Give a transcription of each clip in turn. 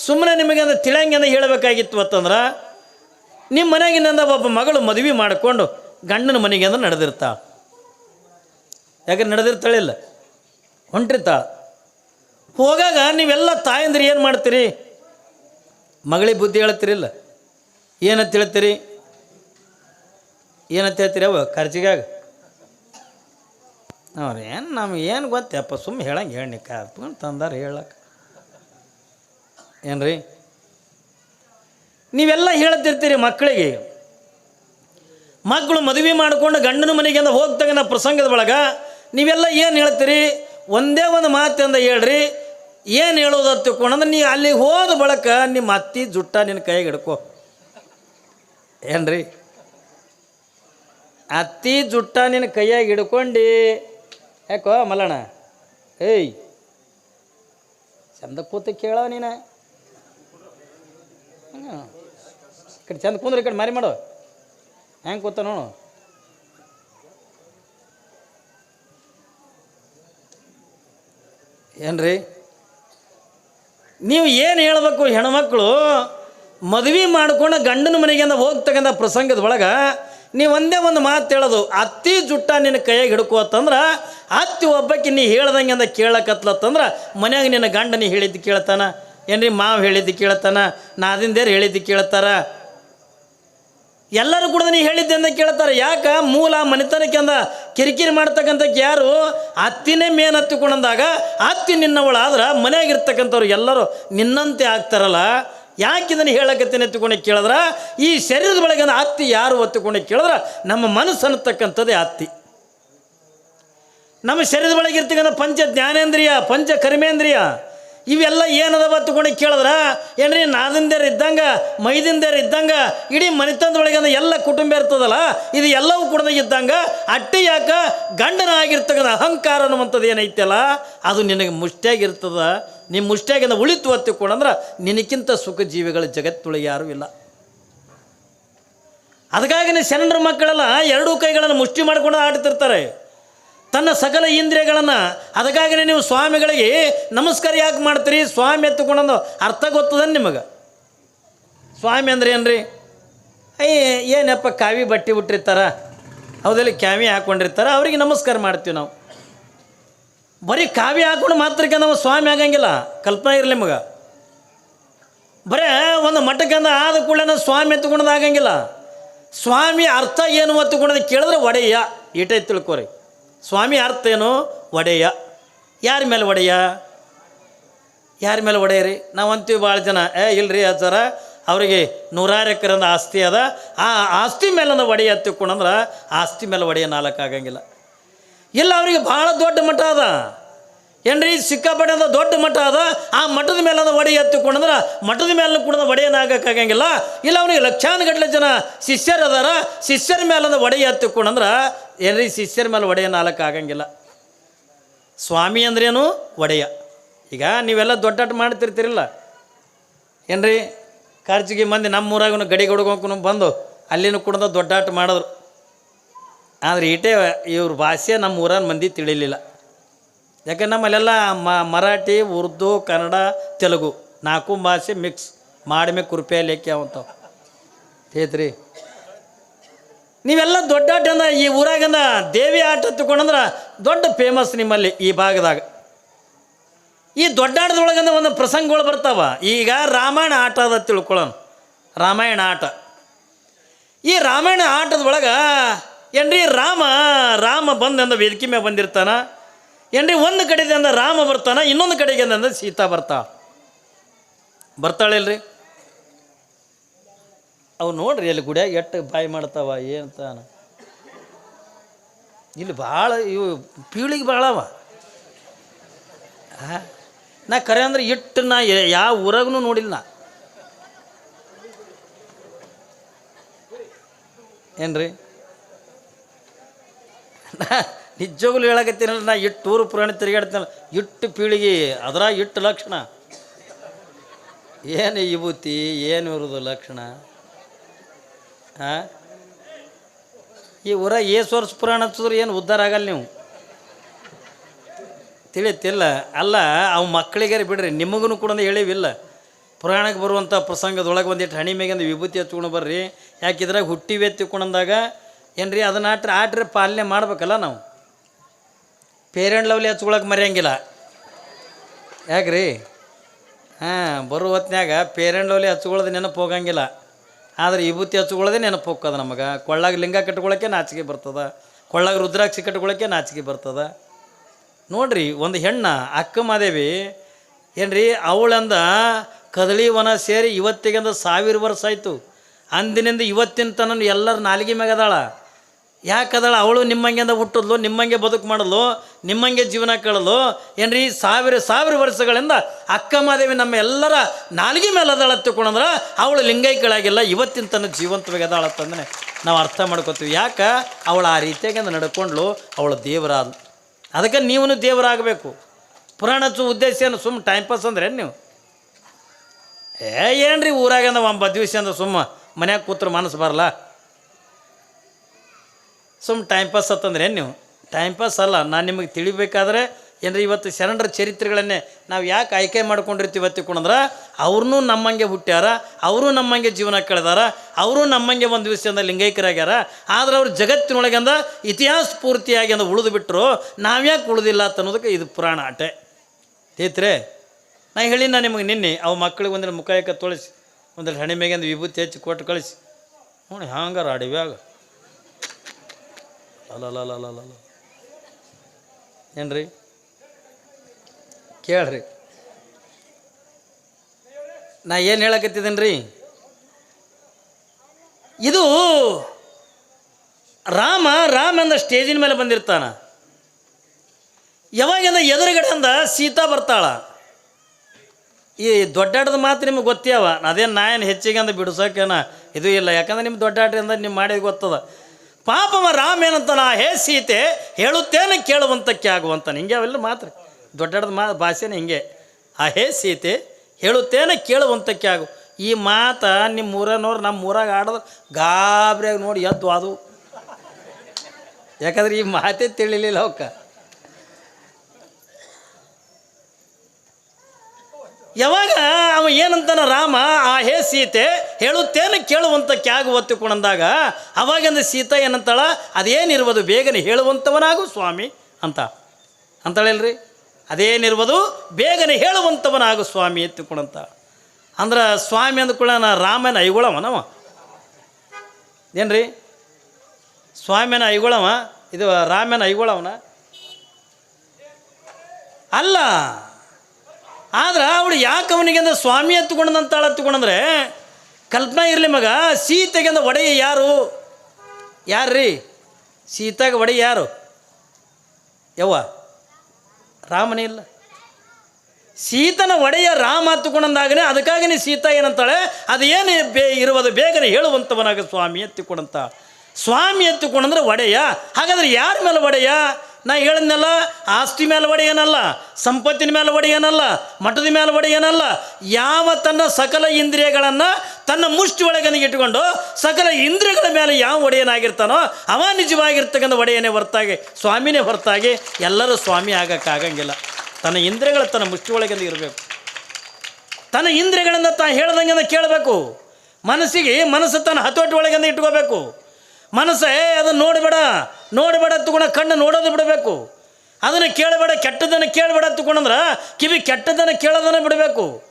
ಸುಮ್ಮನೆ ನಿಮಗೆ ಅಂದ್ರೆ ತಿಳಂಗೆನ ಹೇಳಬೇಕಾಗಿತ್ತು ಅಂತಂದ್ರೆ ನಿಮ್ಮ ಮನೆಗಿನಿಂದ ಒಬ್ಬ ಮಗಳು ಮದುವೆ ಮಾಡಿಕೊಂಡು ಗಂಡನ ಮನೆಗೆ ಅಂದ್ರೆ ನಡೆದಿರ್ತಾಳೆ ಯಾಕೆ ನಡೆದಿರ್ತಾಳಿಲ್ಲ ಹೊಂಟಿರ್ತಾಳೆ ಹೋಗಾಗ ನೀವೆಲ್ಲ ತಾಯಂದ್ರೆ ಏನು ಮಾಡ್ತೀರಿ? ಮಗಳಿಗೆ ಬುದ್ಧಿ ಹೇಳ್ತಿರಿಲ್ಲ ಏನಂತ ಹೇಳ್ತೀರಿ? ಏನಂತ ಹೇಳ್ತೀರಿ ಅವ ಖರ್ಚಿಗಾಗ? ಅವ್ರು ಏನು ನಮ್ಗೆ ಏನು ಗೊತ್ತಪ್ಪ ಸುಮ್ಮನೆ ಹೇಳಂಗೆ ಹೇಳಿ ತಂದಾರ ಹೇಳಕ್ಕೆ ಏನ್ರಿ? ನೀವೆಲ್ಲ ಹೇಳ್ತಿರ್ತೀರಿ ಮಕ್ಕಳಿಗೆ. ಮಕ್ಕಳು ಮದುವೆ ಮಾಡಿಕೊಂಡು ಗಂಡನ ಮನೆಗೆ ಹೋಗ್ತಂಗ ಪ್ರಸಂಗದ ಒಳಗೆ ನೀವೆಲ್ಲ ಏನು ಹೇಳ್ತೀರಿ? ಒಂದೇ ಒಂದು ಮಾತಿಂದ ಹೇಳ್ರಿ. ಏನು ಹೇಳೋದು ತಿಳ್ಕೊಂಡಂದ್ರೆ ನೀ ಅಲ್ಲಿಗೆ ಹೋದ ಬಳಕ ನಿಮ್ಮ ಅತ್ತಿ ಜುಟ್ಟ ನಿನ್ನ ಕೈಗೆ ಹಿಡ್ಕೊ. ಏನ್ರಿ? ಅತ್ತಿ ಜುಟ್ಟ ನಿನ್ನ ಕೈಯಾಗಿ ಹಿಡ್ಕೊಂಡು. ಯಾಕೋ ಮಲ್ಲಣ್ಣ? ಏಯ್ ಚಂದ ಕೂತು ಕೇಳೋ ನೀನು? ಕಡೆ ಚಂದ ಕುಂದ್ರೆ ಕಡೆ ಮಾರಿ ಮಾಡು. ಹೆಂಗೆ ಕೂತ ನೋಡು. ಏನ್ರಿ? ನೀವು ಏನು ಹೇಳ್ಬೇಕು ಹೆಣ್ಮಕ್ಳು? ಮದುವೆ ಮಾಡ್ಕೊಂಡು ಗಂಡನ ಮನೆಗೆ ಅಂತ ಹೋಗ್ತಕ್ಕಂಥ ಪ್ರಸಂಗದ ಒಳಗೆ ನೀವು ಒಂದೇ ಒಂದು ಮಾತು ಹೇಳೋದು, ಅತ್ತಿ ಜುಟ್ಟ ನಿನ್ನ ಕೈಯಾಗಿ ಹಿಡ್ಕೋತಂದ್ರೆ, ಅತ್ತಿ ಒಬ್ಬಕ್ಕೆ ನೀ ಹೇಳ್ದಂಗೆ ಅಂದ ಕೇಳಕತ್ಲತ್ತಂದ್ರೆ, ಮನ್ಯಾಗ ನಿನ್ನ ಗಂಡ ನೀ ಹೇಳಿದ್ದು ಕೇಳ್ತಾನ? ಏನ್ರಿ ಮಾವು ಹೇಳಿದ್ದು ಕೇಳ್ತಾನ ನಾದಿಂದೇರು ಹೇಳಿದ್ದು ಕೇಳ್ತಾರ ಎಲ್ಲರೂ ಕೂಡ ನೀ ಹೇಳಿದ್ದೆ ಅಂತ ಕೇಳ್ತಾರೆ ಯಾಕ? ಮೂಲ ಮನೆತನಕ್ಕೆ ಅಂದ, ಕಿರಿಕಿರಿ ಮಾಡ್ತಕ್ಕಂಥ ಯಾರು? ಅತ್ತಿನೇ ಮೇನ್ ಹತ್ತಿಕೊಂಡಂದಾಗ, ಅತ್ತಿ ನಿನ್ನವಳಾದ್ರೆ ಮನೆಯಾಗಿರ್ತಕ್ಕಂಥವ್ರು ಎಲ್ಲರೂ ನಿನ್ನಂತೆ ಆಗ್ತಾರಲ್ಲ? ಯಾಕೆ ಇದನ್ನು ಹೇಳಕತ್ತೀನಿ ಎತ್ತಿಕೊಂಡು ಕೇಳಿದ್ರೆ? ಈ ಶರೀರದ ಒಳಗೆ ಅತ್ತಿ ಯಾರು ಹೊತ್ತುಕೊಂಡು ಕೇಳಿದ್ರೆ? ನಮ್ಮ ಮನಸ್ಸು ಅನ್ನತಕ್ಕಂಥದ್ದೇ ಅತ್ತಿ. ನಮ್ಮ ಶರೀರದ ಒಳಗೆ ಇರ್ತಕ್ಕಂಥ ಪಂಚ ಜ್ಞಾನೇಂದ್ರಿಯ ಪಂಚ ಕರ್ಮೇಂದ್ರಿಯ ಇವೆಲ್ಲ ಏನದವ ತಗೊಂಡು ಕೇಳಿದ್ರ? ಏನ್ರಿ ನಾದಿಂದೇರು ಇದ್ದಂಗೆ, ಮೈದಿಂದೇರು ಇದ್ದಂಗೆ, ಇಡೀ ಮನೆತನದೊಳಗೆ ಅಂದ್ರೆ ಎಲ್ಲ ಕುಟುಂಬ ಇರ್ತದಲ್ಲ, ಇದು ಎಲ್ಲವೂ ಕೂಡ ಇದ್ದಂಗೆ, ಅಟ್ಟಿ ಯಾಕ ಗಂಡನ ಆಗಿರ್ತಕ್ಕಂಥ ಅಹಂಕಾರ ಅನ್ನುವಂಥದ್ದು ಏನೈತಲ್ಲ, ಅದು ನಿನಗೆ ಮುಷ್ಟಿಯಾಗಿರ್ತದ. ನಿಮ್ಮ ಮುಷ್ಟಿಯಾಗಿಂದ ಉಳಿತು ಒತ್ತಿಕೊಂಡಂದ್ರೆ ನಿನಕ್ಕಿಂತ ಸುಖ ಜೀವಿಗಳ ಜಗತ್ತೊಳಗೆ ಯಾರೂ ಇಲ್ಲ. ಅದಕ್ಕಾಗಿನೇ ಶರಣರ ಮಕ್ಕಳೆಲ್ಲ ಎರಡೂ ಕೈಗಳನ್ನು ಮುಷ್ಟಿ ಮಾಡ್ಕೊಂಡು ಆಡ್ತಿರ್ತಾರೆ. ತನ್ನ ಸಕಲ ಇಂದ್ರಿಯಗಳನ್ನು, ಅದಕ್ಕಾಗಿನೇ ನೀವು ಸ್ವಾಮಿಗಳಿಗೆ ನಮಸ್ಕಾರ ಯಾಕೆ ಮಾಡ್ತೀರಿ? ಸ್ವಾಮಿ ಎತ್ತುಕೊಂಡೊಂದು ಅರ್ಥ ಗೊತ್ತದ ನಿಮಗೆ? ಸ್ವಾಮಿ ಅಂದ್ರೆ ಏನ್ರಿ? ಅಯ್ಯ, ಏನಪ್ಪ ಕಾವಿ ಬಟ್ಟೆ ಬಿಟ್ಟಿರ್ತಾರ ಹೌದಲ್ಲಿ ಕ್ಯಾವಿ ಹಾಕ್ಕೊಂಡಿರ್ತಾರ ಅವರಿಗೆ ನಮಸ್ಕಾರ ಮಾಡ್ತೀವಿ ನಾವು. ಬರೀ ಕಾವಿ ಹಾಕೊಂಡು ಮಾತ್ರಕ್ಕೆ ನಾವು ಸ್ವಾಮಿ ಆಗಂಗಿಲ್ಲ, ಕಲ್ಪನೆ ಇರಲಿ ನಿಮಗೆ. ಬರೇ ಒಂದು ಮಠಕ್ಕಂದ ಆದ ಕೂಡಲೇ ಸ್ವಾಮಿ ಎತ್ತುಕೊಂಡದಾಗಂಗಿಲ್ಲ ಸ್ವಾಮಿ ಅರ್ಥ ಏನು ಎತ್ತುಕೊಂಡದ ಕೇಳಿದ್ರೆ ಒಡೆಯ, ಈಟೈ ತಿಳ್ಕೊರಿ. ಸ್ವಾಮಿ ಅರ್ಥ ಏನು? ಒಡೆಯ. ಯಾರ ಮೇಲೆ ಒಡೆಯ? ಯಾರ ಮೇಲೆ ಒಡೆಯರಿ ನಾವು ಅಂತೀವಿ ಭಾಳ ಜನ. ಏ, ಇಲ್ರಿ ಅಜ್ಜರ, ಅವರಿಗೆ ನೂರಾರು ಎಕರೆಂದ ಆಸ್ತಿ ಅದ. ಆ ಆಸ್ತಿ ಮೇಲೆ ಒಡೆಯ ತಿಳ್ಕೊಂಡಂದ್ರೆ ಆಸ್ತಿ ಮೇಲೆ ಒಡೆಯ ನಾಲ್ಕು ಆಗಂಗಿಲ್ಲ. ಇಲ್ಲ, ಅವರಿಗೆ ಭಾಳ ದೊಡ್ಡ ಮಠ ಅದ. ಏನ್ರಿ ಸಿಕ್ಕಾಪಟ್ಟೆ ಅಂದ್ರೆ ದೊಡ್ಡ ಮಠ ಅದ. ಆ ಮಠದ ಮೇಲೆ ಒಡೆಯ ಒಡೆ ಎತ್ತುಕೊಂಡಂದ್ರೆ ಮಠದ ಮೇಲೆ ಕೂಡ ಒಡೆಯನಾಗಕ್ಕಾಗಂಗಿಲ್ಲ ಇಲ್ಲ, ಅವನಿಗೆ ಲಕ್ಷಾನುಗಟ್ಟಲೆ ಜನ ಶಿಷ್ಯರು ಅದಾರ. ಶಿಷ್ಯರ ಮೇಲೆ ಒಡೆಯ ಎತ್ತುಕೊಂಡಂದ್ರೆ ಏನ್ರಿ ಶಿಷ್ಯರ ಮೇಲೆ ಒಡೆಯ ನಾಲ್ಕು ಆಗಂಗಿಲ್ಲ. ಸ್ವಾಮಿ ಅಂದ್ರೇನು? ಒಡೆಯ. ಈಗ ನೀವೆಲ್ಲ ದೊಡ್ಡಾಟ ಮಾಡ್ತಿರ್ತೀರಲ್ಲ. ಏನ್ರಿ? ಖರ್ಚಿಗೆ ಮಂದಿ ನಮ್ಮ ಊರಾಗೂ ಗಡಿ ಹುಡುಗೋಕು ಬಂದು ಅಲ್ಲಿನೂ ಕೂಡ ದೊಡ್ಡಾಟ ಮಾಡಿದ್ರು. ಆದರೆ ಈಟೇ ಇವ್ರ ಭಾಷೆ ನಮ್ಮ ಊರನ ಮಂದಿ ತಿಳಿಲಿಲ್ಲ. ಯಾಕಂದ್ರೆ ನಮ್ಮಲ್ಲೆಲ್ಲ ಮ, ಮರಾಠಿ, ಉರ್ದು, ಕನ್ನಡ, ತೆಲುಗು ನಾಲ್ಕು ಭಾಷೆ ಮಿಕ್ಸ್ ಮಾಡಿ ಕುರುಪೆ ಲೆಕ್ಕ ತೇತ್ರಿ. ನೀವೆಲ್ಲ ದೊಡ್ಡ ಆಟ ಅಂದ ಈ ಊರಾಗಿಂದ ದೇವಿ ಆಟ ತಗೊಂಡಂದ್ರೆ ದೊಡ್ಡ ಫೇಮಸ್ ನಿಮ್ಮಲ್ಲಿ ಈ ಭಾಗದಾಗ. ಈ ದೊಡ್ಡ ಆಟದೊಳಗಂದ ಒಂದು ಪ್ರಸಂಗಗಳು ಬರ್ತಾವ. ಈಗ ರಾಮಾಯಣ ಆಟ ಅದ ತಿಳ್ಕೊಳ್ಳೋಣ ರಾಮಾಯಣ ಆಟ. ಈ ರಾಮಾಯಣ ಆಟದೊಳಗೆ ಏನ್ರಿ ರಾಮ ರಾಮ ಬಂದಂದ ವೇದಿಕೆ ಮೇಲೆ ಬಂದಿರ್ತಾನ. ಏನ್ರಿ ಒಂದು ಕಡೆದಿಂದ ರಾಮ ಬರ್ತಾನ, ಇನ್ನೊಂದು ಕಡೆಗೆ ಅಂದ್ರೆ ಸೀತಾ ಬರ್ತಾಳ. ಬರ್ತಾಳಿಲ್ರಿ ಅವು ನೋಡ್ರಿ ಅಲ್ಲಿ ಗುಡಿಯಾಗ ಎಟ್ಟು ಬಾಯಿ ಮಾಡ್ತಾವ ಏನಂತಾನ ಇಲ್ಲಿ ಭಾಳ ಇವು ಪೀಳಿಗೆ ಭಾಳ ಅವ. ನಾ ಕರೆ ಅಂದ್ರೆ ಇಟ್ಟು ನಾ ಯಾವ ಊರಾಗೂ ನೋಡಿಲ್ಲ ನಾ. ಏನ್ರಿ? ನಾ ನಿಜವಾಗ್ಲೂ ನಾ ಇಟ್ಟು ಊರು ಪುರಾಣ ತಿರುಗಾಡ್ತೀನಲ್ಲ ಇಟ್ಟು ಪೀಳಿಗೆ, ಅದರ ಇಟ್ಟು ಲಕ್ಷಣ. ಏನು ವಿಭೂತಿ, ಏನು ಇರೋದು ಲಕ್ಷಣ? ಹಾಂ ಈ ಊರ ಏಸು ವರ್ಷ ಪುರಾಣ ಹಚ್ಚಿದ್ರೆ ಏನು ಉದ್ಧಾರ ಆಗಲ್ಲ ನೀವು? ತಿಳಿಯತ್ತಿಲ್ಲ ಅಲ್ಲ, ಅವು ಮಕ್ಕಳಿಗಾರ ಬಿಡ್ರಿ ನಿಮಗೂ ಕೂಡ ಹೇಳಿವಿಲ್ಲ. ಪುರಾಣಕ್ಕೆ ಬರುವಂಥ ಪ್ರಸಂಗದೊಳಗೆ ಒಂದಿಟ್ಟು ಹಣಿ ಮೇಗಿಂದ ವಿಭೂತಿ ಹಚ್ಕೊಂಡು ಬರ್ರಿ. ಯಾಕಿದ್ರಾಗ ಹುಟ್ಟಿ ತಿಳ್ಕೊಂಡಂದಾಗ ಏನು ರೀ ಅದನ್ನ ಆಟ್ರೆ ಆಟ್ರೆ ಪಾಲನೆ ಮಾಡ್ಬೇಕಲ್ಲ ನಾವು? ಪೇರೆಂಟ್ ಲವ್ಲಿ ಹಚ್ಕೊಳಕ್ಕೆ ಮರೆಯಂಗಿಲ್ಲ. ಯಾಕ್ರಿ? ಹಾಂ ಬರೋ ಹೊತ್ನ್ಯಾಗ ಪೇರೆಂಟ್ ಲವ್ಲಿ ಹಚ್ಕೊಳ್ಳೋದು ನೆನಪು ಹೋಗಂಗಿಲ್ಲ. ಆದ್ರೆ ವಿಭೂತಿ ಹಚ್ಕೊಳ್ಳೋದೇ ನೆನಪು ಹೋಗ್ತದೆ ನಮಗೆ. ಕೊಳ್ಳಾಗ ಲಿಂಗ ಕಟ್ಕೊಳ್ಳೋಕೆ ನಾಚಿಕೆ ಬರ್ತದ. ಕೊಳ್ಳಾಗ ರುದ್ರಾಕ್ಷಿ ಕಟ್ಕೊಳ್ಳೋಕೆ ನಾಚಿಕೆ ಬರ್ತದ. ನೋಡ್ರಿ, ಒಂದು ಹೆಣ್ಣ, ಅಕ್ಕ ಮಾದೇವಿ, ಏನ್ರಿ, ಅವಳಂದ ಕದಳಿ ವನ ಸೇರಿ ಇವತ್ತಿಗೆಂದ ಸಾವಿರ ವರ್ಷ ಆಯಿತು. ಅಂದಿನಿಂದ ಇವತ್ತಿನ ತನಕ ಎಲ್ಲರ ನಾಲಿಗೆ ಮ್ಯಾಗ ಅದಾಳ ಯಾಕೆ ಅದಾಳ ಅವಳು ನಿಮ್ಮಂಗೆಂದ ಹುಟ್ಟಿದ್ಲು, ನಿಮ್ಮಂಗೆ ಬದುಕು ಮಾಡಲು ನಿಮ್ಮಂಗೆ ಜೀವನ ಕಳಲು ಏನ್ರಿ, ಸಾವಿರ ಸಾವಿರ ವರ್ಷಗಳಿಂದ ಅಕ್ಕ ಮಾದೇವಿ ನಮ್ಮ ಎಲ್ಲರ ನಾಲಿಗೆ ಮೇಲೆ ಅದಳ ತಿಳ್ಕೊಂಡ್ರೆ ಅವಳು ಲಿಂಗೈಕಳಾಗಿಲ್ಲ ಇವತ್ತಿನ ತನ್ನ ಜೀವಂತವಾಗಿ ಅದಾಳತ್ತಂದ್ರೆ ನಾವು ಅರ್ಥ ಮಾಡ್ಕೋತೀವಿ. ಯಾಕೆ? ಅವಳು ಆ ರೀತಿಯಾಗಿ ನಡ್ಕೊಂಡ್ಳು, ಅವಳು ದೇವರಾದ ಅದಕ್ಕೆ ನೀವು ದೇವರಾಗಬೇಕು. ಪುರಾಣ ಚು ಉದ್ದೇಶ ಏನು? ಸುಮ್ಮ ಟೈಮ್ ಪಾಸ್ ಅಂದ್ರೆ ನೀವು? ಏ, ಏನ್ರಿ ಊರಾಗಂದ ಒಂಬತ್ತು ದಿವಸ ಅಂದ್ರೆ ಸುಮ್ಮ, ಮನ್ಯಾಗ ಕೂತ್ರೆ ಮನಸ್ಸು ಬರಲ್ಲ? ಸುಮ್ಮ ಟೈಮ್ ಪಾಸ್ ಆತಂದ್ರೆ ಏನು ನೀವು? ಟೈಮ್ ಪಾಸ್ ಅಲ್ಲ, ನಾನು ನಿಮಗೆ ತಿಳಿಬೇಕಾದ್ರೆ ಏನ್ರಿ ಇವತ್ತು ಶರಣರ ಚರಿತ್ರೆಗಳನ್ನೇ ನಾವು ಯಾಕೆ ಆಯ್ಕೆ ಮಾಡ್ಕೊಂಡಿರ್ತೀವಿ ತಿಳ್ಕೊಂಡ್ರೆ ಅವ್ರನ್ನೂ ನಮ್ಮಂಗೆ ಹುಟ್ಟ್ಯಾರ, ಅವರು ನಮ್ಮಂಗೆ ಜೀವನ ಕಳೆದಾರ, ಅವರು ನಮ್ಮಂಗೆ ಒಂದು ದಿವಸದಿಂದ ಲಿಂಗೈಕ್ಯರಾಗ್ಯಾರ, ಆದ್ರೆ ಅವ್ರು ಜಗತ್ತಿನೊಳಗಂದ ಇತಿಹಾಸ ಪೂರ್ತಿಯಾಗಿ ಅಂದ ಉಳಿದು ಬಿಟ್ಟರು ನಾವ್ಯಾಕೆ ಉಳಿದಿಲ್ಲ ಅಂತ ಅನ್ನೋದಕ್ಕೆ ಇದು ಪುರಾಣ ಆಟೆ. ತೇತ್ರೆ ನಾ ಹೇಳಿ ನಾನು ನಿಮಗೆ ನಿನ್ನೆ, ಅವು ಮಕ್ಕಳಿಗೆ ಒಂದಿನ ಮುಖ ಯಾಕೆ ತೊಳಿಸಿ ಒಂದಿನ ಹಣೆ ಮೇಗಿಂದ ವಿಭೂತಿ ಹಚ್ಚಿ ಕೊಟ್ಟು ಕಳಿಸಿ. ನೋಡಿ ಹಂಗಾರ ಅಡಿವ್ಯಾಗ ಅಲ್ಲ ಏನ್ರಿ? ಕೇಳ್ರಿ. ನಾ ಏನು ಹೇಳಕತ್ತಿದ್ದೀನಿ ರೀ ಇದು ರಾಮ ರಾಮ ಅಂದ ಸ್ಟೇಜಿನ ಮೇಲೆ ಬಂದಿರ್ತಾನ. ಯಾವಾಗಿಂದ ಎದುರುಗಡೆಯಿಂದ ಸೀತಾ ಬರ್ತಾಳ. ಈ ದೊಡ್ಡಾಟದ ಮಾತು ನಿಮ್ಗೆ ಗೊತ್ತೇವ ಅದೇನು ನಾಯನ್ ಹೆಚ್ಚಿಗೆ ಅಂದ ಬಿಡ್ಸೋಕೇನ? ಇದು ಇಲ್ಲ. ಯಾಕಂದ್ರೆ ನಿಮ್ಮ ದೊಡ್ಡಾಟದಿಂದ ನಿಮ್ಮ ಮಾಡಿದ ಗೊತ್ತದ. ಪಾಪವ ರಾಮ ನಾ ಹೇ ಸೀತೆ ಹೇಳುತ್ತೇನೆ ಕೇಳುವಂತಕ್ಕೆ ಆಗುವಂತ. ಹಿಂಗೆ ಅವೆಲ್ಲ ಮಾತ್ರ. ದೊಡ್ಡದ ಮಾ ಭಾಷೆನೇ ಹಿಂಗೆ. ಆ ಹೇ ಸೀತೆ ಹೇಳುತ್ತೇನೆ ಕೇಳುವಂತಕ್ಕೆ ಆಗು. ಈ ಮಾತ ನಿಮ್ಮ ಊರನವ್ರು ನಮ್ಮ ಊರಾಗ ಆಡೋದು ಗಾಬರಿಯಾಗಿ ನೋಡಿ ಎದ್ದು ಅದು ಯಾಕಂದ್ರೆ ಈ ಮಾತೇ ತಿಳಿಲಿಲ್ಲ ಅವಕ್ಕ. ಯಾವಾಗ ಅವ ಏನಂತಾನ, ರಾಮ, ಆ ಹೇ ಸೀತೆ, ಹೇಳುತ್ತೇನೆ ಕೇಳುವಂತ ಕ್ಯಾಗು ಒತ್ತಿಕೊಂಡಂದಾಗ ಅವಾಗಿಂದ ಸೀತಾ ಏನಂತಾಳ ಅದೇನಿರ್ಬೋದು ಬೇಗನೆ ಹೇಳುವಂಥವನಾಗು ಸ್ವಾಮಿ ಅಂತ. ಅಂತಾಳಲ್ರಿ ಅದೇನಿರ್ಬೋದು ಬೇಗನೆ ಹೇಳುವಂಥವನಾಗು ಸ್ವಾಮಿ ಎತ್ತಿಕೊಂಡಂತ. ಅಂದ್ರೆ ಸ್ವಾಮಿ ಅಂದ್ಕೊಳ್ಳ ನಾ ರಾಮನ ಐಗೊಳವನವ ಏನ್ರಿ? ಸ್ವಾಮಿನ ಐಗುಳವ, ಇದು ರಾಮನ ಐಗುಳವನ. ಅಲ್ಲ ಆದ್ರೆ ಅವಳು ಯಾಕೆ ಅವನಿಗೆ ಅಂದ್ರೆ ಸ್ವಾಮಿ ಎತ್ತುಕೊಂಡಂತಾಳ ಎತ್ತುಕೊಂಡಂದ್ರೆ ಕಲ್ಪನಾ ಇರಲಿ ಮಗ ಸೀತೆಗೆಂದ ಒಡೆಯ ಯಾರು? ಯಾರ್ರೀ? ಸೀತಾಗ ಒಡೆಯ ಯಾರು? ಯವ್ವ, ರಾಮನೇ ಇಲ್ಲ. ಸೀತನ ಒಡೆಯ ರಾಮ ಹತ್ತುಕೊಂಡಂದಾಗನೇ ಅದಕ್ಕಾಗನೇ ಸೀತಾ ಏನಂತಾಳೆ? ಅದು ಏನು ಬೇ ಇರುವುದು ಬೇಗನೆ ಹೇಳುವಂಥವನಾಗ ಸ್ವಾಮಿ ಎತ್ತಿಕೊಂಡಂತ ಸ್ವಾಮಿ ಎತ್ತಿಕೊಂಡಂದ್ರೆ ಒಡೆಯ. ಹಾಗಾದ್ರೆ ಯಾರ ಮೇಲೆ ಒಡೆಯ? ನಾ ಹೇಳಿದ್ನಲ್ಲ, ಆಸ್ತಿ ಮೇಲೆ ಒಡೆಯನಲ್ಲ ಸಂಪತ್ತಿನ ಮೇಲೆ ಒಡೆಯನಲ್ಲ ಮಠದ ಮೇಲೆ ಒಡೆಯನಲ್ಲ ಯಾವ ತನ್ನ ಸಕಲ ಇಂದ್ರಿಯಗಳನ್ನು ತನ್ನ ಮುಷ್ಟಿ ಒಳಗನಿಗೆ ಇಟ್ಟುಕೊಂಡು ಸಕಲ ಇಂದ್ರಿಯಗಳ ಮೇಲೆ ಯಾವ ಒಡೆಯನಾಗಿರ್ತಾನೋ, ಅವ ನಿಜವಾಗಿರ್ತಕ್ಕಂಥ ಒಡೆಯನೇ ಹೊರತಾಗಿ, ಸ್ವಾಮಿನೇ ಹೊರತಾಗಿ, ಎಲ್ಲರೂ ಸ್ವಾಮಿ ಆಗೋಕ್ಕಾಗಂಗಿಲ್ಲ. ತನ್ನ ಇಂದ್ರಿಯಗಳ ತನ್ನ ಮುಷ್ಟಿ ಒಳಗಿಂದ ಇರಬೇಕು. ತನ್ನ ಇಂದ್ರಿಯಗಳನ್ನು ತಾನು ಹೇಳ್ದಂಗೆ ಕೇಳಬೇಕು. ಮನಸ್ಸಿಗೆ ಮನಸ್ಸು ತನ್ನ ಹತೋಟಿ ಒಳಗಿಂದ ಇಟ್ಕೋಬೇಕು. ಮನಸ್ಸೇ ಅದನ್ನು ನೋಡಬೇಡ. ನೋಡಬೇಡ ತಗೊಂಡ ಕಣ್ಣು ನೋಡೋದು ಬಿಡಬೇಕು. ಅದನ್ನು ಕೇಳಬೇಡ ಕೆಟ್ಟದನ್ನು ಕೇಳಬೇಡ ತಗೊಂಡಂದ್ರೆ ಕಿವಿ ಕೆಟ್ಟದನ್ನು ಕೇಳೋದನ್ನು ಬಿಡಬೇಕು.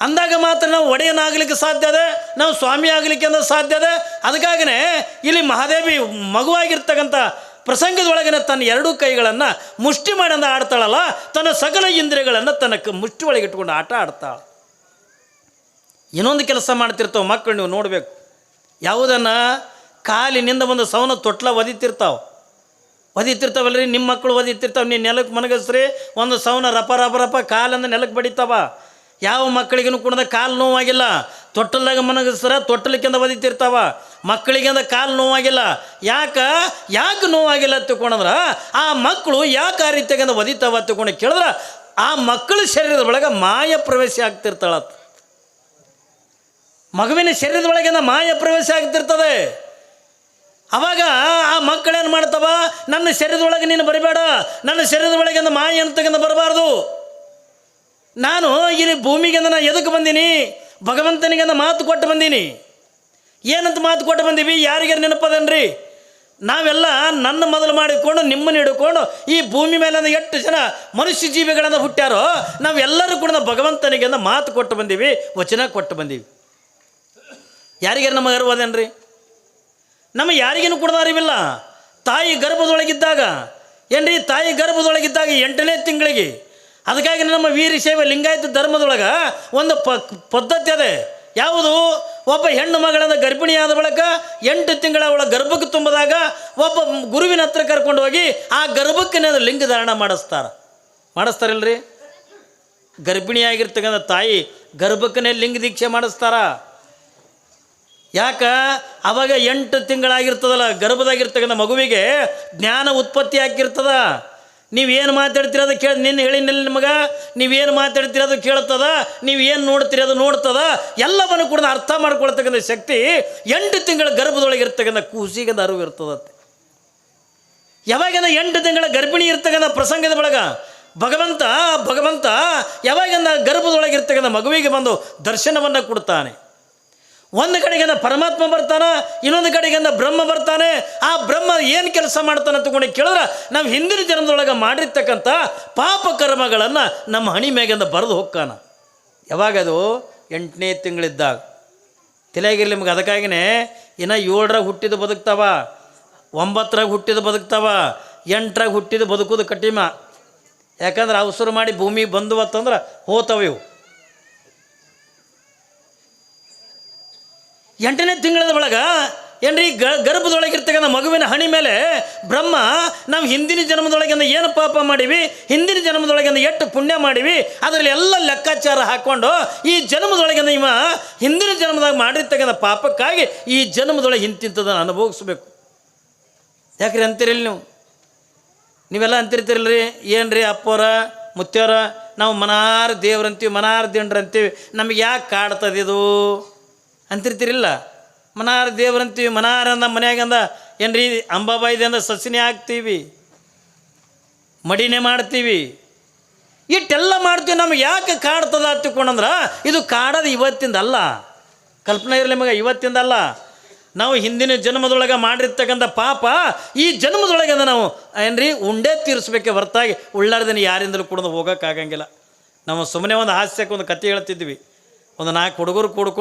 ಅಂದಾಗ ಮಾತ್ರ ನಾವು ಒಡೆಯನಾಗಲಿಕ್ಕೆ ಸಾಧ್ಯ ಇದೆ ನಾವು ಸ್ವಾಮಿ ಆಗಲಿಕ್ಕೆ ಅಂದ್ರೆ ಸಾಧ್ಯ ಇದೆ ಅದಕ್ಕಾಗಿಯೇ ಇಲ್ಲಿ ಮಹಾದೇವಿ ಮಗುವಾಗಿರ್ತಕ್ಕಂಥ ಪ್ರಸಂಗದೊಳಗಿನ ತನ್ನ ಎರಡೂ ಕೈಗಳನ್ನು ಮುಷ್ಟಿ ಮಾಡಿಂದ ಆಡ್ತಾಳಲ್ಲ, ತನ್ನ ಸಕಲ ಇಂದ್ರಿಯಗಳನ್ನು ತನ್ನ ಮುಷ್ಟಿ ಒಳಗೆ ಇಟ್ಕೊಂಡು ಆಟ ಆಡ್ತಾಳೆ. ಇನ್ನೊಂದು ಕೆಲಸ ಮಾಡ್ತಿರ್ತಾವೆ ಮಕ್ಕಳು ನೀವು ನೋಡಬೇಕು. ಯಾವುದನ್ನು ಕಾಲಿನಿಂದ ಒಂದು ಸವನ ತೊಟ್ಲ ಒದಿತಿರ್ತಾವೆ. ಒದಿತಿರ್ತಾವಲ್ರಿ ನಿಮ್ಮ ಮಕ್ಕಳು ಒದಿತಿರ್ತಾವೆ ನೀನು ನೆಲಕ್ಕೆ ಮನಗಸ್ರಿ ಒಂದು ಸೌನ ರಪ ರಪ ರಪ ಕಾಲಂದ ನೆಲಕ್ಕೆ ಬಡಿತಾವ. ಯಾವ ಮಕ್ಕಳಿಗೂ ಕುಣದ ಕಾಲು ನೋವಾಗಿಲ್ಲ. ತೊಟ್ಟಲ್ದಾಗ ಮನಗಸ್ರ ತೊಟ್ಟಲಿಕ್ಕಿಂದ ಒದಿತಿರ್ತಾವ ಮಕ್ಕಳಿಗಿಂದ ಕಾಲು ನೋವಾಗಿಲ್ಲ. ಯಾಕೆ? ಯಾಕೆ ನೋವಾಗಿಲ್ಲ ತಿಳ್ಕೊಂಡ್ರೆ ಆ ಮಕ್ಕಳು ಯಾಕೆ ಆ ರೀತಿಯಾಗಿಂದ ಒದಿತಾವ ತಿಳ್ಕೊಂಡು ಕೇಳಿದ್ರೆ, ಆ ಮಕ್ಕಳ ಶರೀರದ ಒಳಗೆ ಮಾಯ ಪ್ರವೇಶ ಆಗ್ತಿರ್ತಾಳತ್ತ ಮಗುವಿನ ಶರೀರದೊಳಗಿಂದ ಮಾಯ ಪ್ರವೇಶ ಆಗ್ತಿರ್ತದೆ. ಅವಾಗ ಆ ಮಕ್ಕಳೇನು ಮಾಡ್ತಾವ? ನನ್ನ ಶರೀರದೊಳಗೆ ನೀನು ಬರಬೇಡ. ನನ್ನ ಶರೀರದೊಳಗಿಂದ ಮಾಯ ಅಂತಕ್ಕಂಥ ಬರಬಾರ್ದು. ನಾನು ಇಲ್ಲಿ ಭೂಮಿಗೆ ನಾನು ಎದಕ್ಕೆ ಬಂದೀನಿ? ಭಗವಂತನಿಗೆ ಮಾತು ಕೊಟ್ಟು ಬಂದೀನಿ. ಏನಂತ ಮಾತು ಕೊಟ್ಟು ಬಂದೀವಿ? ಯಾರಿಗೆ ನೆನಪದನ್ರಿ? ನಾವೆಲ್ಲ ನನ್ನ ಮೊದಲು ಮಾಡಿಕೊಂಡು, ನಿಮ್ಮನ್ನು ಹಿಡ್ಕೊಂಡು, ಈ ಭೂಮಿ ಮೇಲೆ ಎಷ್ಟು ಜನ ಮನುಷ್ಯ ಜೀವಿಗಳನ್ನು ಹುಟ್ಟ್ಯಾರೋ, ನಾವೆಲ್ಲರೂ ಕೂಡ ಭಗವಂತನಿಗೆ ಮಾತು ಕೊಟ್ಟು ಬಂದೀವಿ, ವಚನ ಕೊಟ್ಟು ಬಂದೀವಿ. ಯಾರಿಗಾರು ನಮಗೆ ಅರಿವದೇನ್ರಿ ನಮ್ಮ ಯಾರಿಗೇನು ಕೂಡ ಅರಿವಿಲ್ಲ? ತಾಯಿ ಗರ್ಭದೊಳಗಿದ್ದಾಗ, ಏನ್ರಿ? ತಾಯಿ ಗರ್ಭದೊಳಗಿದ್ದಾಗ ಎಂಟನೇ ತಿಂಗಳಿಗೆ. ಅದಕ್ಕಾಗಿ ನಮ್ಮ ವೀರ ವೀರಶೈವ ಲಿಂಗಾಯತ ಧರ್ಮದೊಳಗೆ ಒಂದು ಪ, ಪದ್ಧತಿ ಅದೇ. ಯಾವುದು? ಒಬ್ಬ ಹೆಣ್ಣು ಮಗಳನ್ನು ಗರ್ಭಿಣಿಯಾದ ಬಳಿಕ ಎಂಟು ತಿಂಗಳ ಅವಳ ಗರ್ಭಕ್ಕೆ ತುಂಬಿದಾಗ ಒಬ್ಬ ಗುರುವಿನ ಹತ್ರ ಕರ್ಕೊಂಡು ಹೋಗಿ ಆ ಗರ್ಭಕ್ಕೆ ಲಿಂಗ ಧಾರಣ ಮಾಡಿಸ್ತಾರ. ಮಾಡಿಸ್ತಾರಿಲ್ರಿ? ಗರ್ಭಿಣಿಯಾಗಿರ್ತಕ್ಕಂಥ ತಾಯಿ ಗರ್ಭಕ್ಕನೇ ಲಿಂಗ ದೀಕ್ಷೆ ಮಾಡಿಸ್ತಾರ. ಯಾಕ? ಅವಾಗ ಎಂಟು ತಿಂಗಳಾಗಿರ್ತದಲ್ಲ, ಗರ್ಭದಾಗಿರ್ತಕ್ಕಂಥ ಮಗುವಿಗೆ ಜ್ಞಾನ ಉತ್ಪತ್ತಿ ಆಗಿರ್ತದ ನೀವೇನು ಮಾತಾಡ್ತೀರ ಅದು ಕೇಳಿ, ನಿನ್ನ ಹೇಳಿನಿಲ್ಲ ನಿಮಗೆ? ನೀವೇನು ಮಾತಾಡ್ತೀರ ಅದು ಕೇಳ್ತದ? ನೀವೇನು ನೋಡ್ತೀರಿ ಅದು ನೋಡ್ತದ? ಎಲ್ಲವನ್ನು ಕೂಡ ಅರ್ಥ ಮಾಡ್ಕೊಳ್ತಕ್ಕಂಥ ಶಕ್ತಿ ಎಂಟು ತಿಂಗಳ ಗರ್ಭದೊಳಗೆ ಇರ್ತಕ್ಕಂಥ ಕೂಸಿಗೆ ಅರಿವು ಇರ್ತದತ್ತೆ ಯಾವಾಗಿಂದ ಎಂಟು ತಿಂಗಳ ಗರ್ಭಿಣಿ ಇರ್ತಕ್ಕಂಥ ಪ್ರಸಂಗದ ಬಳಗ, ಭಗವಂತ ಭಗವಂತ ಯಾವಾಗಿಂದ ಗರ್ಭದೊಳಗೆ ಇರ್ತಕ್ಕಂಥ ಮಗುವಿಗೆ ಬಂದು ದರ್ಶನವನ್ನು ಕೊಡ್ತಾನೆ. ಒಂದು ಕಡೆಗಿಂದ ಪರಮಾತ್ಮ ಬರ್ತಾನೆ, ಇನ್ನೊಂದು ಕಡೆಗಿಂದ ಬ್ರಹ್ಮ ಬರ್ತಾನೆ. ಆ ಬ್ರಹ್ಮ ಏನು ಕೆಲಸ ಮಾಡ್ತಾನೆ ತಗೊಂಡು ಕೇಳಿದ್ರೆ, ನಾವು ಹಿಂದಿನ ಜನ್ಮದೊಳಗೆ ಮಾಡಿರ್ತಕ್ಕಂಥ ಪಾಪ ಕರ್ಮಗಳನ್ನು ನಮ್ಮ ಹಣಿ ಮ್ಯಾಗಿಂದ ಬರೆದು ಹೋಗ್ಕಾನ ಯಾವಾಗದು ಎಂಟನೇ ತಿಂಗಳಿದ್ದಾಗ. ತಿಳಿಯಾಗಿರಲಿ ನಿಮ್ಗೆ ಅದಕ್ಕಾಗಿನೇ ಇನ್ನು ಏಳರಾಗ ಹುಟ್ಟಿದ ಬದುಕ್ತಾವ ಒಂಬತ್ತರಾಗ ಹುಟ್ಟಿದ ಬದುಕ್ತಾವ, ಎಂಟರಾಗ ಹುಟ್ಟಿದ ಬದುಕೋದು ಕಠಿಣ. ಯಾಕಂದ್ರೆ ಅವಸರ ಮಾಡಿ ಭೂಮಿಗೆ ಬಂದುವತ್ತಂದ್ರೆ ಹೋತಾವ ಇವು. ಎಂಟನೇ ತಿಂಗಳದ ಒಳಗೆ ಏನ್ರಿ ಗ, ಗರ್ಭದೊಳಗಿರ್ತಕ್ಕಂಥ ಮಗುವಿನ ಹಣಿ ಮೇಲೆ ಬ್ರಹ್ಮ, ನಾವು ಹಿಂದಿನ ಜನ್ಮದೊಳಗಿಂದ ಏನು ಪಾಪ ಮಾಡೀವಿ, ಹಿಂದಿನ ಜನ್ಮದೊಳಗಿಂದ ಎಷ್ಟು ಪುಣ್ಯ ಮಾಡೀವಿ, ಅದರಲ್ಲಿ ಎಲ್ಲ ಲೆಕ್ಕಾಚಾರ ಹಾಕ್ಕೊಂಡು ಈ ಜನ್ಮದೊಳಗಿಂದ ಇವ ಹಿಂದಿನ ಜನ್ಮದಾಗ ಮಾಡಿರ್ತಕ್ಕಂಥ ಪಾಪಕ್ಕಾಗಿ ಈ ಜನ್ಮದೊಳಗೆ ಹಿಂತಿಂತದನ್ನು ಅನುಭವಿಸ್ಬೇಕು. ಯಾಕ್ರಿ ಅಂತೀರಿಲ್ಲ ನೀವು? ನೀವೆಲ್ಲ ಅಂತಿರ್ತೀರಲ್ರಿ? ರೀ ಅಪ್ಪೋರ ಮುತ್ತೋರ ನಾವು ಮನಾರ ದೇವ್ರಂತೀವಿ, ಮನಾರ ದಿಂಡ್ರಂತೀವಿ. ನಮಗೆ ಯಾಕೆ ಕಾಡ್ತದೆ ಇದು ಅಂತಿರ್ತೀರಿಲ್ಲ. ಮನಾರ ದೇವ್ರಂತೀವಿ, ಮನಾರ ಅಂದ ಮನ್ಯಾಗಂದ ಏನ್ರಿ ಅಂಬಾಬಾಯಿದಿಂದ ಸಸಿನೇ ಹಾಕ್ತೀವಿ, ಮಡಿನೆ ಮಾಡ್ತೀವಿ. ಇಟ್ಟೆಲ್ಲ ಮಾಡ್ತೀವಿ, ನಮ್ಗೆ ಯಾಕೆ ಕಾಡ್ತದ ತಿಳ್ಕೊಂಡಂದ್ರೆ ಇದು ಕಾಡೋದು ಇವತ್ತಿಂದ ಅಲ್ಲ ಕಲ್ಪನೆ ಇರಲಿ ನಿಮಗೆ ಇವತ್ತಿಂದ ಅಲ್ಲ ನಾವು ಹಿಂದಿನ ಜನ್ಮದೊಳಗೆ ಮಾಡಿರ್ತಕ್ಕಂಥ ಪಾಪ, ಈ ಜನ್ಮದೊಳಗೆ ನಾವು, ಏನ್ರಿ, ಉಂಡೆ ತೀರಿಸ್ಬೇಕೆ ಹೊರತಾಗಿ ಉಳ್ಳಾರ್ದನ ಯಾರಿಂದಲೂ ಕೂಡ ಹೋಗೋಕ್ಕಾಗಂಗಿಲ್ಲ. ನಾವು ಸುಮ್ಮನೆ ಒಂದು ಹಾಸ್ಯಕ್ಕೆ ಒಂದು ಕತೆ ಹೇಳ್ತಿದ್ವಿ. ಒಂದು ನಾಲ್ಕು ಹುಡುಗರು ಕೂಡ್ಕೊಂಡು